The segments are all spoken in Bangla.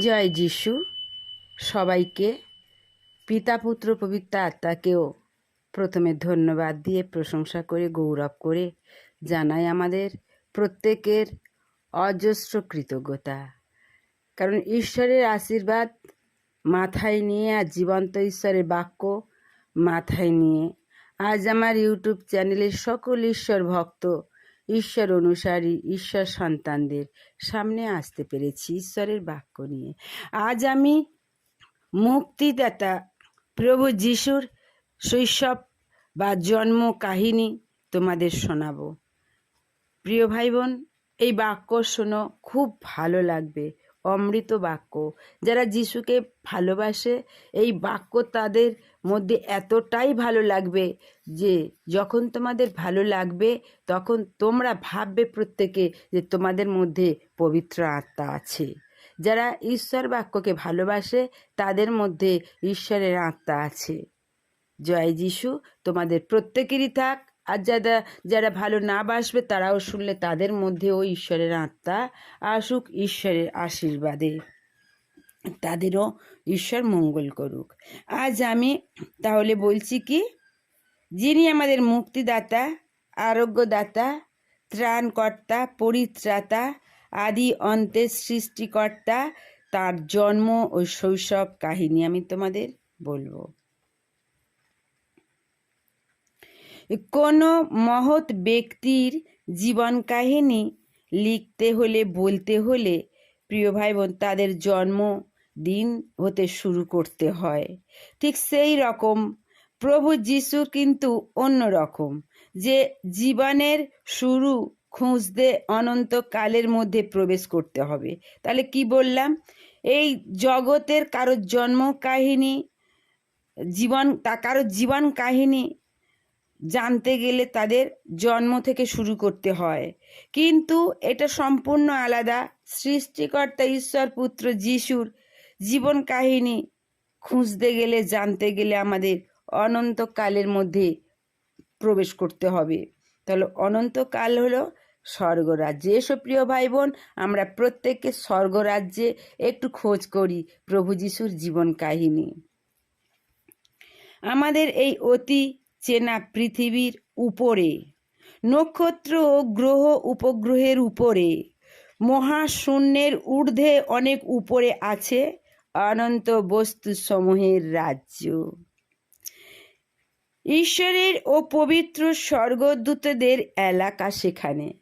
জয় যিশু। সবাইকে পিতা, পুত্র, পবিত্র আত্মাকেও প্রথমে ধন্যবাদ দিয়ে প্রশংসা করে, গৌরব করে জানাই আমাদের প্রত্যেকের অজস্র কৃতজ্ঞতা। কারণ ঈশ্বরের আশীর্বাদ মাথায় নিয়ে আর জীবন্ত ঈশ্বরের বাক্য মাথায় নিয়ে আজ আমার ইউটিউব চ্যানেলের সকল ঈশ্বর ভক্ত ঈশ্বর অনুসারী, ঈশ্বর সন্তানদের সামনে আসতে পেরেছি ঈশ্বরের বাক্য নিয়ে। আজ আমি মুক্তিদাতা প্রভু যিশুর শৈশব বা জন্ম কাহিনী তোমাদের শোনাবো। প্রিয় ভাই বোন এই বাক্য শোনো, খুব ভালো লাগবে, অমৃত বাক্য। যারা যিশুকে ভালোবাসে, এই বাক্য তাদের মধ্যে এতটাই ভালো লাগবে যে যখন তোমাদের ভালো লাগবে, তখন তোমরা ভাববে প্রত্যেকে যে তোমাদের মধ্যে পবিত্র আত্মা আছে। যারা ঈশ্বর বাক্যকে ভালোবাসে, তাদের মধ্যে ঈশ্বরের আত্মা আছে। জয় যিশু, তোমাদের প্রত্যেকেরই থাক। আর যারা যারা ভালো না বাসবে, তারাও শুনলে তাদের মধ্যেও ঈশ্বরের আত্মা আসুক, ঈশ্বরের আশীর্বাদে। তাদেরও ঈশ্বর মঙ্গল করুক। আজ আমি তাহলে বলছি কি? যিনি আমাদের মুক্তিদাতা, আরোগ্যদাতা, ত্রাণকর্তা, পরিত্রাতা আদি অন্তের সৃষ্টিকর্তা, তার জন্ম ও শৈশব কাহিনী আমি তোমাদের বলব। কোনো মহৎ ব্যক্তির জীবন কাহিনী লিখতে হলে, বলতে হলে, প্রিয় ভাই বোন, তাদের জন্ম দিন হতে শুরু করতে হয়। ঠিক সেই রকম প্রভু যিশু কিন্তু অন্য রকম, যে জীবনের শুরু খুঁজতে অনন্তকালের মধ্যে প্রবেশ করতে হবে। তাহলে কি বললাম? এই জগতের কারোর জন্ম কাহিনী জীবন, তা কারোর জীবন কাহিনী জানতে গেলে তাদের জন্ম থেকে শুরু করতে হয়। কিন্তু এটা সম্পূর্ণ আলাদা। সৃষ্টিকর্তা ঈশ্বর পুত্র যিশুর জীবন কাহিনী খুঁজতে গেলে, জানতে গেলে আমাদের অনন্তকালের মধ্যে প্রবেশ করতে হবে। তাহলে অনন্তকাল হলো স্বর্গরাজ্যে। এসব প্রিয় ভাই বোন আমরা প্রত্যেককে স্বর্গরাজ্যে একটু খোঁজ করি প্রভু যিশুর জীবন কাহিনী। আমাদের এই অতি চেনা পৃথিবীর উপরে, নক্ষত্র ও গ্রহ উপগ্রহের উপরে, মহাশূন্যের ঊর্ধ্বে অনেক উপরে আছে। অনন্ত বস্তু সমূহের রাজ্য। ঈশ্বরের ও পবিত্র স্বর্গদূতদের এলাকা সেখানে।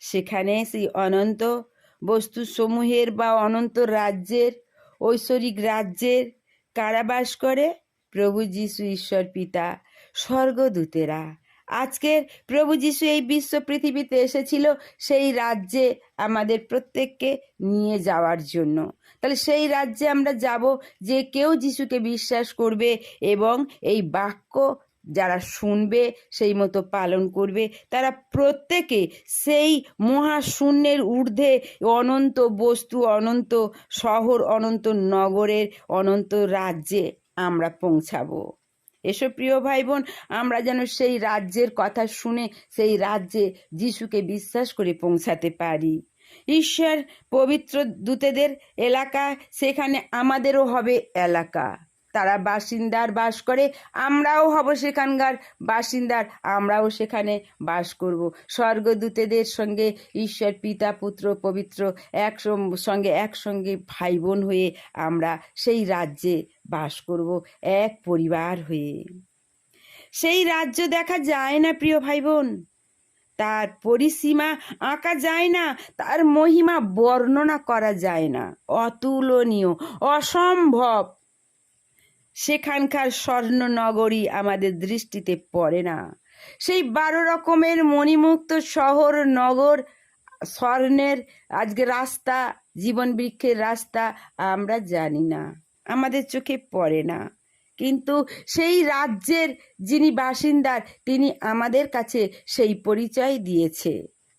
সেখানে সেই অনন্ত বস্তু সমূহের বা অনন্ত রাজ্যের, ঐশ্বরিক রাজ্যের কারাবাস করে প্রভু যিশু ঈশ্বর পিতা, স্বর্গদূতেরা। আজকের প্রভু যিশু এই বিশ্ব পৃথিবীতে এসেছিল সেই রাজ্যে আমাদের প্রত্যেককে নিয়ে যাওয়ার জন্য। তাহলে সেই রাজ্যে আমরা যাব যে কেউ যিশুকে বিশ্বাস করবে এবং এই বাক্য যারা শুনবে সেই মতো পালন করবে। তারা প্রত্যেকে সেই মহাশূন্যের ঊর্ধ্বে অনন্ত বস্তু, অনন্ত শহর, অনন্ত নগরের অনন্ত রাজ্যে আমরা পৌঁছাবো। এসো প্রিয় ভাই বোন আমরা যেন সেই রাজ্যের কথা শুনে সেই রাজ্যে যিশুকে বিশ্বাস করে পৌঁছাতে পারি। ঈশ্বর পবিত্র দূতেদের এলাকা, সেখানে আমাদেরও হবে এলাকা। তারা বাসিন্দার বাস করে, আমরাও হব সেখানকার বাসিন্দার, আমরাও সেখানে বাস করব। স্বর্গদূতেদের সঙ্গে ঈশ্বর পিতা, পুত্র, পবিত্র এক সঙ্গে একসঙ্গে ভাই বোন হয়ে আমরা সেই রাজ্যে বাস করব, এক পরিবার হয়ে। সেই রাজ্য দেখা যায় না, প্রিয় ভাই বোন তার পরিসীমা আঁকা যায় না, তার মহিমা বর্ণনা করা যায় না। অতুলনীয়, অসম্ভব। সেখানকার স্বর্ণনগরী আমাদের দৃষ্টিতে পড়ে না। সেই বারো রকমের মণিমুক্ত শহর, নগর, স্বর্ণের আজকে রাস্তা জীবন বৃক্ষের রাস্তা আমরা জানি না। আমাদের চোখে পড়ে না। কিন্তু সেই রাজ্যের যিনি বাসিন্দার, তিনি আমাদের কাছে সেই পরিচয় দিয়েছে।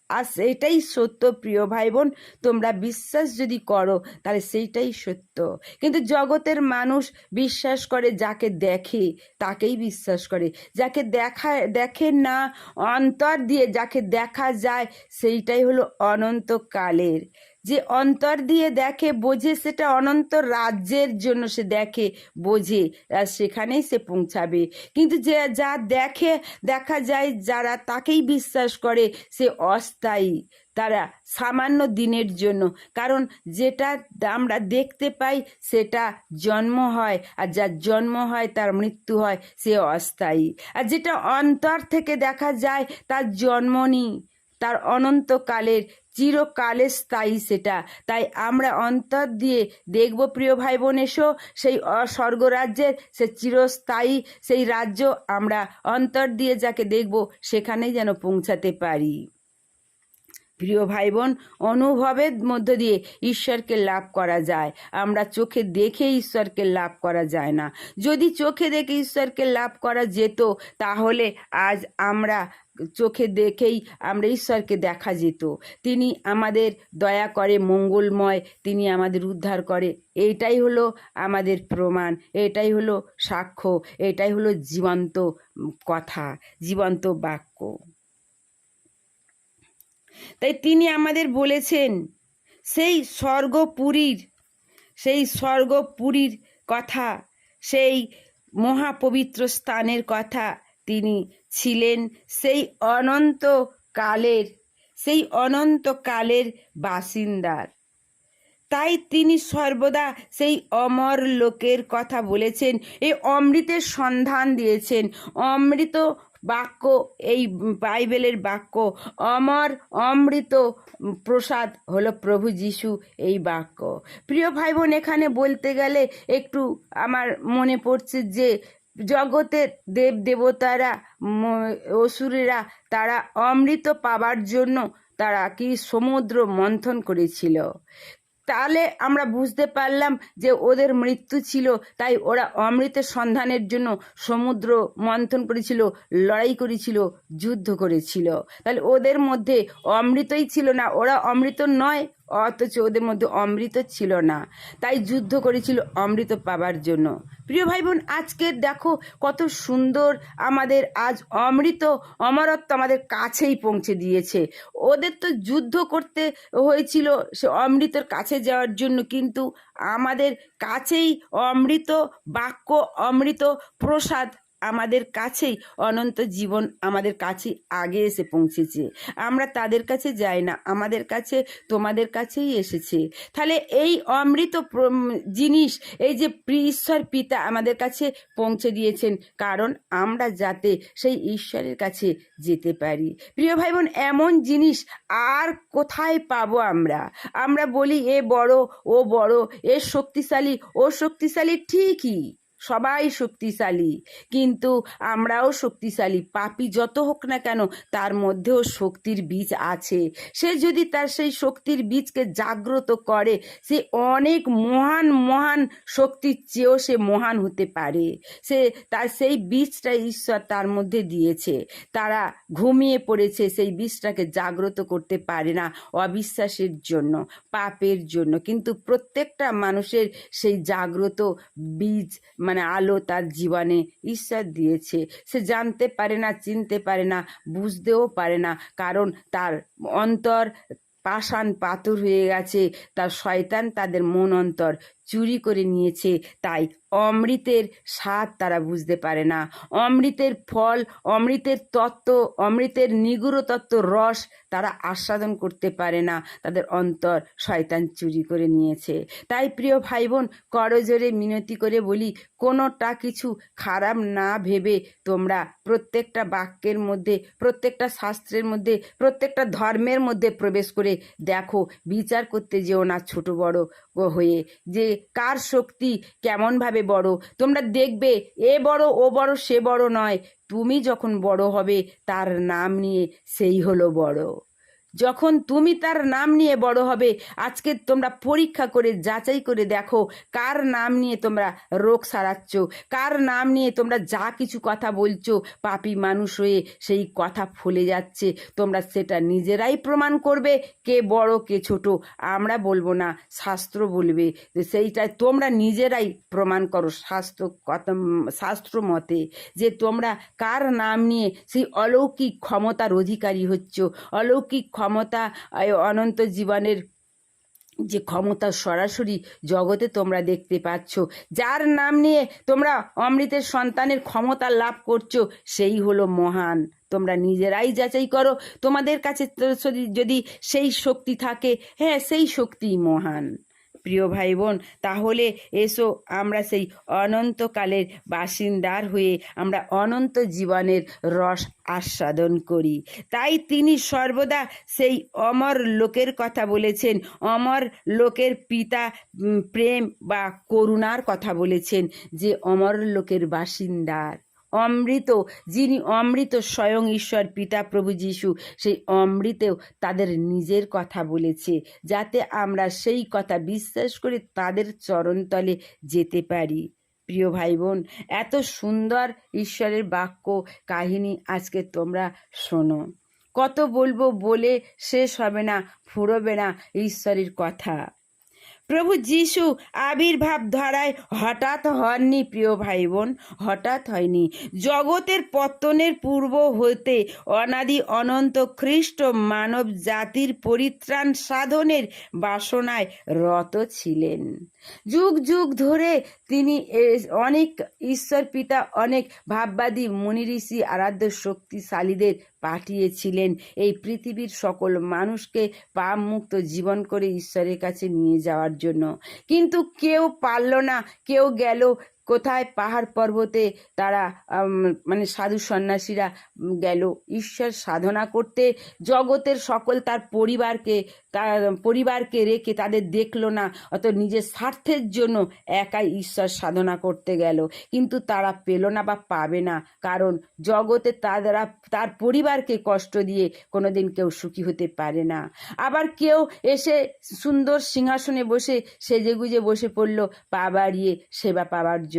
আর সেইটাই সত্য, প্রিয় ভাই বোন তোমরা বিশ্বাস যদি করো, তাহলে সেইটাই সত্য। কিন্তু জগতের মানুষ বিশ্বাস করে যাকে দেখে, তাকেই বিশ্বাস করে। যাকে দেখা, দেখে না, অন্তর দিয়ে যাকে দেখা যায়, সেইটাই হলো অনন্তকালের। যে অন্তর দিয়ে দেখে, বোঝে সেটা অনন্ত রাজ্যের জন্য সে দেখে, বোঝে, আর সেখানেই সে পৌঁছাবে। কিন্তু যে যা দেখে, দেখা যায় যারা তাকেই বিশ্বাস করে, সে অস্থায়ী। তারা সামান্য দিনের জন্য। কারণ যেটা আমরা দেখতে পাই, সেটা জন্ম হয়, আর যার জন্ম হয়, তার মৃত্যু হয়, সে অস্থায়ী। আর যেটা অন্তর থেকে দেখা যায়, তার জন্ম নেই, তার অনন্তকালের চিরকালের স্থায়ী সেটা। তাই আমরা অন্তর দিয়ে দেখব, প্রিয় ভাই বোন এসো, সেই অস্বর্গরাজ্যের স্বর্গরাজ্যের সে চিরস্থায়ী, সেই রাজ্য আমরা অন্তর দিয়ে যাকে দেখব, সেখানেই যেন পৌঁছাতে পারি। প্রিয় ভাই বোন অনুভবের মধ্য দিয়ে ঈশ্বরকে লাভ করা যায়। আমরা চোখে দেখে ঈশ্বরকে লাভ করা যায় না। যদি চোখে দেখে ঈশ্বরকে লাভ করা যেত, তাহলে আজ আমরা চোখে দেখেই আমরা ঈশ্বরকে দেখা যেত। তিনি আমাদের দয়া করে, মঙ্গলময়, তিনি আমাদের উদ্ধার করে। এইটাই হলো আমাদের প্রমাণ, এটাই হলো সাক্ষ্য, এটাই হলো জীবন্ত কথা, জীবন্ত বাক্য। তাই তিনি আমাদের বলেছেন, সেই স্বর্গপুরীর সেই স্বর্গপুরীর কথা, সেই মহাপবিত্র স্থানের কথা তিনি ছিলেন, সেই অনন্ত কালের সেই অনন্ত কালের বাসিন্দার। তাই তিনি সর্বদা সেই অমর লোকের কথা বলেছেন এই অমৃতের সন্ধান দিয়েছেন, অমৃত বাক্য, এই বাইবেলের বাক্য, অমর অমৃত প্রসাদ হলো প্রভু যিশু এই বাক্য। প্রিয় ভাই বোন এখানে বলতে গেলে একটু আমার মনে পড়ছে যে জগতের দেব দেবতারা অসুরেরা, তারা অমৃত পাবার জন্য তারা কি সমুদ্র মন্থন করেছিল। তাহলে আমরা বুঝতে পারলাম যে ওদের মৃত্যু ছিল, তাই ওরা অমৃতের সন্ধানের জন্য সমুদ্র মন্থন করেছিল, লড়াই করেছিল, যুদ্ধ করেছিল। তাহলে ওদের মধ্যে অমৃতই ছিল না, ওরা অমৃত নয় অথচ ওদের মধ্যে অমৃত ছিল না। তাই যুদ্ধ করেছিল অমৃত পাবার জন্য। প্রিয় ভাই বোন আজকের দেখো কত সুন্দর আমাদের আজ অমৃত, অমরত্ব আমাদের কাছেই পৌঁছে দিয়েছে। ওদের তো যুদ্ধ করতে হয়েছিল সে অমৃতের কাছে যাওয়ার জন্য, কিন্তু আমাদের কাছেই অমৃত বাক্য, অমৃত প্রসাদ আমাদের কাছেই অনন্ত জীবন আমাদের কাছে আগে এসে পৌঁছেছে। আমরা তাদের কাছে যাই না, আমাদের কাছে, তোমাদের কাছেই এসেছে। তাহলে এই অমৃত জিনিস, এই যে ঈশ্বর পিতা আমাদের কাছে পৌঁছে দিয়েছেন, কারণ আমরা যাতে সেই ঈশ্বরের কাছে যেতে পারি। প্রিয় ভাই বোন এমন জিনিস আর কোথায় পাবো আমরা? আমরা বলি, এ বড়, ও বড়, এ শক্তিশালী, ও শক্তিশালী, ঠিকই। সবাই শক্তিশালী। কিন্তু আমরাও শক্তিশালী। পাপি যত হোক না কেন, তার মধ্যেও শক্তির বীজ আছে। সে যদি তার সেই শক্তির বীজকে জাগ্রত করে, সে অনেক মহান মহান শক্তির চেয়েও সে মহান হতে পারে। সে তার সেই বীজটা ঈশ্বর তার মধ্যে দিয়েছে। তারা ঘুমিয়ে পড়েছে, সেই বীজটাকে জাগ্রত করতে পারে না অবিশ্বাসের জন্য, পাপের জন্য। কিন্তু প্রত্যেকটা মানুষের সেই জাগ্রত বীজ মানে আলো তার জীবনে ঈশ্বর দিয়েছে। সে জানতে পারে না, চিনতে পারে না, বুঝতেও পারে না। কারণ তার অন্তর পাষাণ পাথর হয়ে গেছে, তার শয়তান তাদের মন অন্তর। চুরি করে নিয়েছে। তাই অমৃতের স্বাদ তারা বুঝতে পারে না। অমৃতের ফল, অমৃতের তত্ত্ব, অমৃতের নিগুড় তত্ত্ব রস তারা আস্বাদন করতে পারে না। তাদের অন্তর শয়তান চুরি করে নিয়েছে। তাই প্রিয় ভাই বোন করজোরে মিনতি করে বলি, কোনোটা কিছু খারাপ না ভেবে তোমরা প্রত্যেকটা বাক্যের মধ্যে, প্রত্যেকটা শাস্ত্রের মধ্যে, প্রত্যেকটা ধর্মের মধ্যে প্রবেশ করে দেখো। বিচার করতে যেও না ছোট বড় হয়ে। যে কার শক্তি কেমনভাবে বড়? তোমরা দেখবে, এ বড়, ও বড়, সে বড় নয়। তুমি যখন বড় হবে, তার নাম নিয়ে সেই হলো বড়। যখন তুমি তার নাম নিয়ে বড় হবে, আজকে তোমরা পরীক্ষা করে যাচাই করে দেখো কার নাম নিয়ে তোমরা রোগ সারাচ্ছ, কার নাম নিয়ে তোমরা যা কিছু কথা বলছো, পাপী মানুষ হয়ে সেই কথা ফলে যাচ্ছে। তোমরা সেটা নিজেরাই প্রমাণ করবে, কে বড়, কে ছোট, আমরা বলব না, শাস্ত্র বলবে। যে সেইটা তোমরা নিজেরাই প্রমাণ করো শাস্ত্র কথা, শাস্ত্র মতে, যে তোমরা কার নাম নিয়ে সেই অলৌকিক ক্ষমতার অধিকারী হচ্ছ, অলৌকিক ক্ষমতা অনন্ত জীবনের যে ক্ষমতা সরাসরি জগতে তোমরা দেখতে পাচ্ছ, যার নাম নিয়ে তোমরা অমৃতের সন্তানের ক্ষমতা লাভ করছ, সেই হলো মহান। তোমরা নিজেরাই যাচাই করো, তোমাদের কাছে যদি সেই শক্তি থাকে হ্যাঁ সেই শক্তিই মহান। প্রিয় ভাই বোন তাহলে এসো আমরা সেই অনন্তকালের বাসিন্দার হয়ে আমরা অনন্ত জীবনের রস আস্বাদন করি। তাই তিনি সর্বদা সেই অমর লোকের কথা বলেছেন, অমর লোকের পিতা প্রেম বা করুণার কথা বলেছেন যে অমর লোকের বাসিন্দার। অমৃত, যিনি অমৃত স্বয়ং ঈশ্বর, পিতা প্রভু যিশু, সেই অমৃতেও তাদের নিজের কথা বলেছে, যাতে আমরা সেই কথা বিশ্বাস করে তাদের চরণতলে যেতে পারি। প্রিয় ভাই বোন এত সুন্দর ঈশ্বরের বাক্য, কাহিনী আজকে তোমরা শোনো। কত বলব বলে শেষ হবে না, ফুরবে না ঈশ্বরের কথা। প্রভু যিশু আবির্ভাব ধারায় হঠাৎ হননি, প্রিয় ভাই বোন হঠাৎ হয়নি। জগতের পত্তনের পূর্ব হতে অনাদি অনন্ত খ্রিস্ট মানব জাতির পরিত্রাণ সাধনের বাসনায় রত ছিলেন। যুগ যুগ ধরে তিনি অনেক ঈশ্বর পিতা, অনেক ভাববাদী মুনি ঋষি, আরাধ্য শক্তিশালীদের পাঠিয়েছিলেন। এই পৃথিবীর সকল মানুষকে পাপ মুক্ত জীবন করে ঈশ্বরের কাছে নিয়ে যাওয়ার জন্য। কিন্তু কেউ পারল না কেউ গেল কোথায় পাহাড় পর্বতে তারা মানে সাধু সন্ন্যাসীরা গেল। ঈশ্বর সাধনা করতে জগতের সকল তার পরিবারকে তার পরিবারকে রেখে তাদের দেখল না অত নিজের স্বার্থের জন্য একাই ঈশ্বর সাধনা করতে গেল। কিন্তু তারা পেল না বা পাবে না, কারণ জগতে তারা, তার পরিবারকে কষ্ট দিয়ে কোনোদিন কেউ সুখী হতে পারে না। আবার কেউ এসে সুন্দর সিংহাসনে বসে সেজেগুজে বসে পড়ল, পা বাড়িয়ে সেবা পাওয়ার জন্য।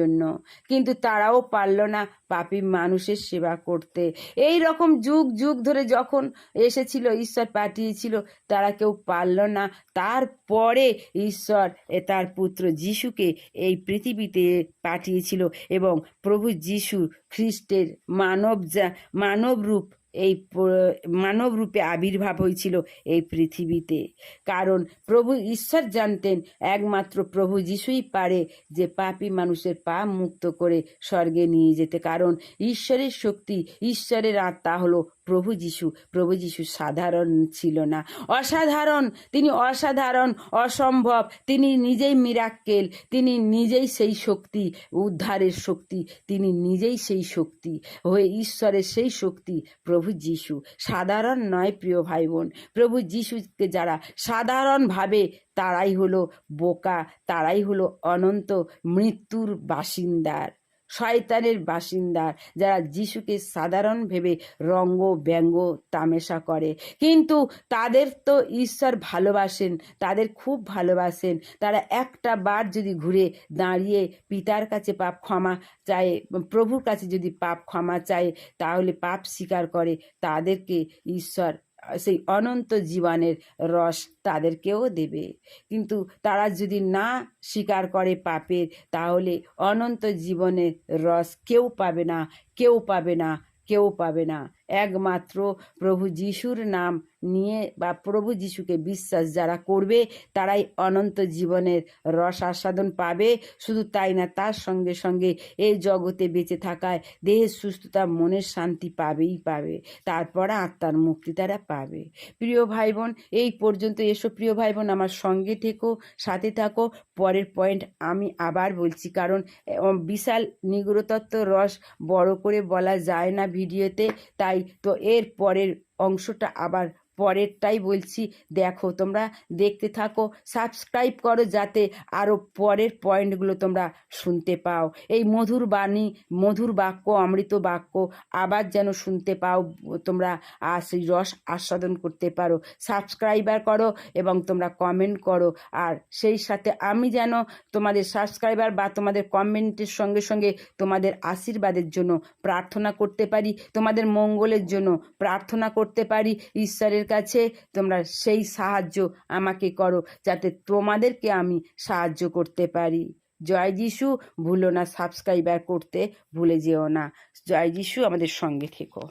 কিন্তু তারাও পারল না পাপী মানুষের সেবা করতে। এই রকম যুগ যুগ ধরে যখন এসেছিল, ঈশ্বর পাঠিয়েছিল, তারা কেউ পারল না। তারপরে ঈশ্বর তার পুত্র যিশুকে এই পৃথিবীতে পাঠিয়েছিল এবং প্রভু যিশু খ্রিস্টের মানব যা, মানব রূপ এই প- মানব রূপে আবির্ভাব হয়েছিল এই পৃথিবীতে। কারণ প্রভু ঈশ্বর জানতেন, একমাত্র প্রভু যিশুই পারে যে পাপী মানুষের পা মুক্ত করে স্বর্গে নিয়ে যেতে। কারণ ঈশ্বরের শক্তি, ঈশ্বরের আত্মা হলো প্রভু যিশু। প্রভু যিশু সাধারণ ছিল না। অসাধারণ, তিনি অসাধারণ, অসম্ভব, তিনি নিজেই মিরাক্কেল তিনি নিজেই সেই শক্তি, উদ্ধারের শক্তি, তিনি নিজেই সেই শক্তি, হয়ে ঈশ্বরের সেই শক্তি প্রভু যিশু। সাধারণ নয়, প্রিয় ভাই বোন প্রভু যিশুকে যারা সাধারণভাবে তারাই হলো বোকা, তারাই হলো অনন্ত মৃত্যুর বাসিন্দার। শয়তানের বাসিন্দা যারা যিশুকে সাধারণ ভেবে রঙ্গ, ব্যঙ্গ, তামেশা করে। কিন্তু তাদের তো ঈশ্বর ভালোবাসেন, তাদের খুব ভালোবাসেন। তারা একটা বার যদি ঘুরে দাঁড়িয়ে পিতার কাছে পাপ ক্ষমা চায়, প্রভুর কাছে যদি পাপ ক্ষমা চায়, তাহলে পাপ স্বীকার করে। তাদেরকে ঈশ্বর সেই অনন্ত জীবনের রস তাদেরকেও দেবে। কিন্তু তারা যদি না স্বীকার করে পাপের, তাহলে অনন্ত জীবনের রস কেউ পাবে না, কেউ পাবে না, কেউ পাবে না। একমাত্র প্রভু যিশুর নাম নিয়ে বা প্রভু যিশুকে বিশ্বাস যারা করবে, তারাই অনন্ত জীবনের রস আস্বাদন পাবে। শুধু তাই না, তার সঙ্গে সঙ্গে এই জগতে বেঁচে থাকায় দেহের সুস্থতা, মনের শান্তি পাবেই পাবে। তারপর আত্মার মুক্তি তারা পাবে। প্রিয় ভাই বোন এই পর্যন্ত এসো। প্রিয় ভাই বোন আমার সঙ্গে থেকো, সাথে থাকো। পরের পয়েন্ট আমি আবার বলছি, কারণ বিশাল নিগুড়তত্ত্ব রস বড় করে বলা যায় না ভিডিওতে। তাই তো এর পরের অংশটা আবার পরেরটাই বলছি, দেখো তোমরা দেখতে থাকো সাবস্ক্রাইব করো যাতে আরও পরের পয়েন্টগুলো তোমরা শুনতে পাও। এই মধুর বাণী, মধুর বাক্য, অমৃত বাক্য আবার যেন শুনতে পাও, তোমরা সেই রস আস্বাদন করতে পারো। সাবস্ক্রাইবার করো এবং তোমরা কমেন্ট করো। আর সেই সাথে আমি যেন তোমাদের সাবস্ক্রাইবার বা তোমাদের কমেন্টের সঙ্গে সঙ্গে তোমাদের আশীর্বাদের জন্য প্রার্থনা করতে পারি, তোমাদের মঙ্গলের জন্য প্রার্থনা করতে পারি, ঈশ্বরের কাছে, তোমরা সেই সাহায্য আমাকে করো যাতে তোমাদেরকে আমি সাহায্য করতে পারি। জয় যিশু, ভুলো না সাবস্ক্রাইবার করতে ভুলে যেও না। জয় যিশু আমাদের সঙ্গে থেকো।